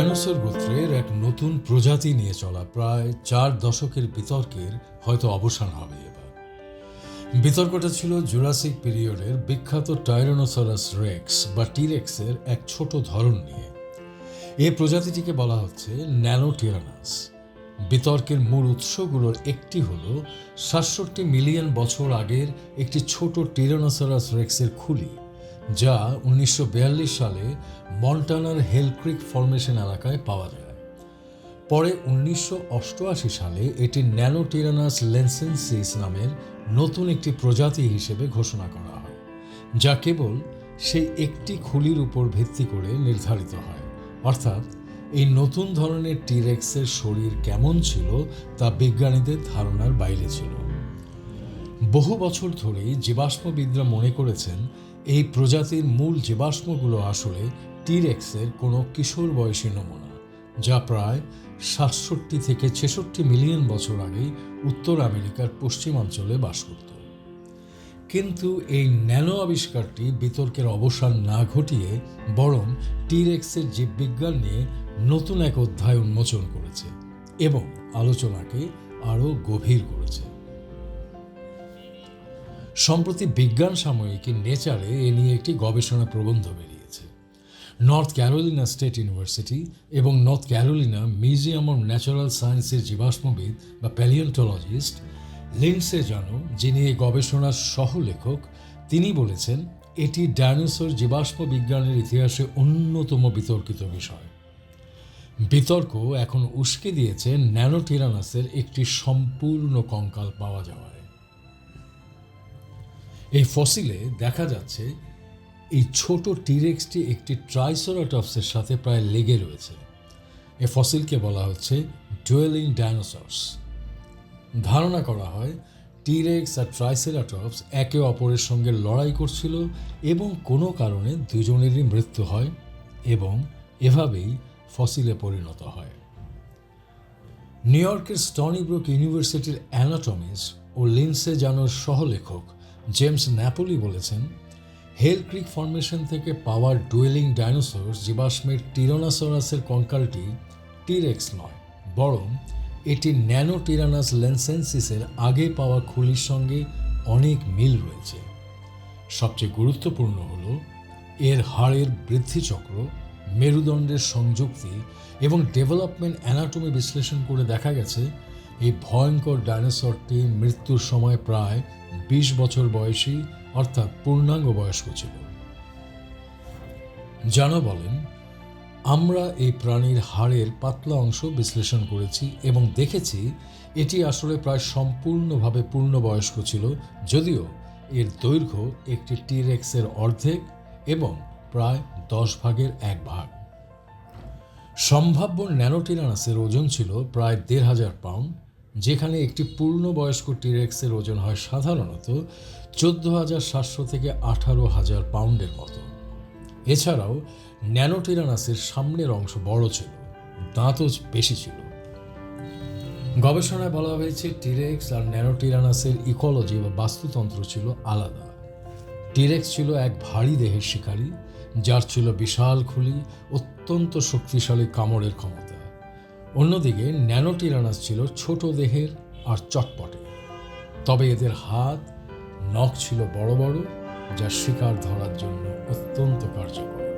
Dinosaur গোত্রের এক নতুন প্রজাতি নিয়ে চলা প্রায় চার দশকের বিতর্কের হয়তো অবসান হবে এবার। বিতর্কটা ছিল জুরাসিক পিরিয়ডের বিখ্যাত টাইরানোসরাস রেক্স বা টিরেক্সের এক ছোট ধরন নিয়ে। এ প্রজাতিটিকে বলা হচ্ছে ন্যানোটিরানাস। বিতর্কের মূল উৎসগুলোর একটি হল সাতষট্টি মিলিয়ন বছর আগের একটি ছোট টিরানোসরাস রেক্সের খুলি। যা উনিশশো বিয়াল্লিশ সালে মন্টানার হেলক্রিক ফরমেশন এলাকায় পাওয়া যায়। পরে উনিশশো সালে এটি ন্যানোটিরানাস লেন্সেন্সিস নামের নতুন একটি প্রজাতি হিসেবে ঘোষণা করা হয়, যা কেবল সেই একটি খুলির উপর ভিত্তি করে নির্ধারিত হয়। অর্থাৎ, এই নতুন ধরনের টিরেক্সের শরীর কেমন ছিল তা বিজ্ঞানীদের ধারণার বাইরে ছিল। বহু বছর ধরেই জীবাশ্মবিদরা মনে করেছেন এই প্রজাতির মূল জীবাশ্মগুলো আসলে টিরেক্সের কোনো কিশোর বয়সী নমুনা, যা প্রায় সাতষট্টি থেকে ছেষট্টি মিলিয়ন বছর আগে উত্তর আমেরিকার পশ্চিমাঞ্চলে বাস করত। কিন্তু এই ন্যানো আবিষ্কারটি বিতর্কের অবসান না ঘটিয়ে বরং টিরেক্সের জীববিজ্ঞান নিয়ে নতুন এক অধ্যায় উন্মোচন করেছে এবং আলোচনাকে আরও গভীর করেছে। সম্প্রতি বিজ্ঞান সাময়িকী নেচারে এ নিয়ে একটি গবেষণা প্রবন্ধ বেরিয়েছে। নর্থ ক্যারোলিনা স্টেট ইউনিভার্সিটি এবং North Carolina Museum of Natural সায়েন্সের জীবাশ্মবিদ বা প্যালিয়ন্টোলজিস্ট লিন্সে জানো, যিনি এই গবেষণার সহলেখক, তিনি বলেছেন, এটি ডায়নোসর জীবাশ্ম বিজ্ঞানের ইতিহাসে অন্যতম বিতর্কিত বিষয়। বিতর্ক এখন উস্কে দিয়েছে ন্যানোটিরানাসের একটি সম্পূর্ণ কঙ্কাল পাওয়া যাওয়ায়। এই ফসিলে দেখা যাচ্ছে এই ছোট টিরেক্সটি একটি ট্রাইসোরাটপসের সাথে প্রায় লেগে রয়েছে। এ ফসিলকে বলা হচ্ছে ডুয়েলিং ডাইনোসরস। ধারণা করা হয়, টিরেক্স আর ট্রাইসেরাটপস একে অপরের সঙ্গে লড়াই করছিল এবং কোনো কারণে দুজনেরই মৃত্যু হয় এবং এভাবেই ফসিলে পরিণত হয়। নিউ ইয়র্কের স্টনিব্রুক ইউনিভার্সিটির অ্যানাটমিস্ট ও লিন্সে জানোর সহলেখক জেমস ন্যাপোলি বলেছেন, হেল ক্রিক ফরমেশন থেকে পাওয়ার ডুয়েলিং ডাইনোসর জীবাশ্মের টিরানোসরাসের কঙ্কালটি টিরেক্স নয়, বরং এটি ন্যানো টিরানাস লেন্সেন্সিসের আগে পাওয়া খুলির সঙ্গে অনেক মিল রয়েছে। সবচেয়ে গুরুত্বপূর্ণ হল, এর হাড়ের বৃদ্ধিচক্র, মেরুদণ্ডের সংযুক্তি এবং ডেভেলপমেন্ট অ্যানাটমি বিশ্লেষণ করে দেখা গেছে, এই ভয়ঙ্কর ডাইনোসরটি মৃত্যুর সময় প্রায় বিশ বছর বয়সী, অর্থাৎ পূর্ণাঙ্গ বয়স্ক ছিল। জানা বলেন, আমরা এই প্রাণীর হাড়ের পাতলা অংশ বিশ্লেষণ করেছি এবং দেখেছি এটি আসলে প্রায় সম্পূর্ণভাবে পূর্ণবয়স্ক ছিল, যদিও এর দৈর্ঘ্য একটি টিরেক্সের অর্ধেক এবং প্রায় দশ ভাগের এক ভাগ। সম্ভাব্য ন্যানোটিরানাসের ওজন ছিল প্রায় দেড় হাজার পাউন্ড যেখানে একটি পূর্ণবয়স্ক টিরেক্সের ওজন হয় সাধারণত চোদ্দ হাজার সাতশো থেকে আঠারো হাজার পাউন্ডের মতো। এছাড়াও ন্যানোটিরানাসের সামনের অংশ বড় ছিল, দাঁতও বেশি ছিল। গবেষণায় বলা হয়েছে টিরেক্স আর ন্যানোটিরানাসের ইকোলজি বা বাস্তুতন্ত্র ছিল আলাদা। টিরেক্স ছিল এক ভারী দেহের শিকারী, যার ছিল বিশাল খুলি, অত্যন্ত শক্তিশালী কামড়ের ক্ষমতা। অন্যদিকে ন্যানোটিরানাস ছিল ছোট দেহের আর চটপটে। তবে এদের হাত, নখ ছিল বড় বড়, যা শিকার ধরার জন্য অত্যন্ত কার্যকর।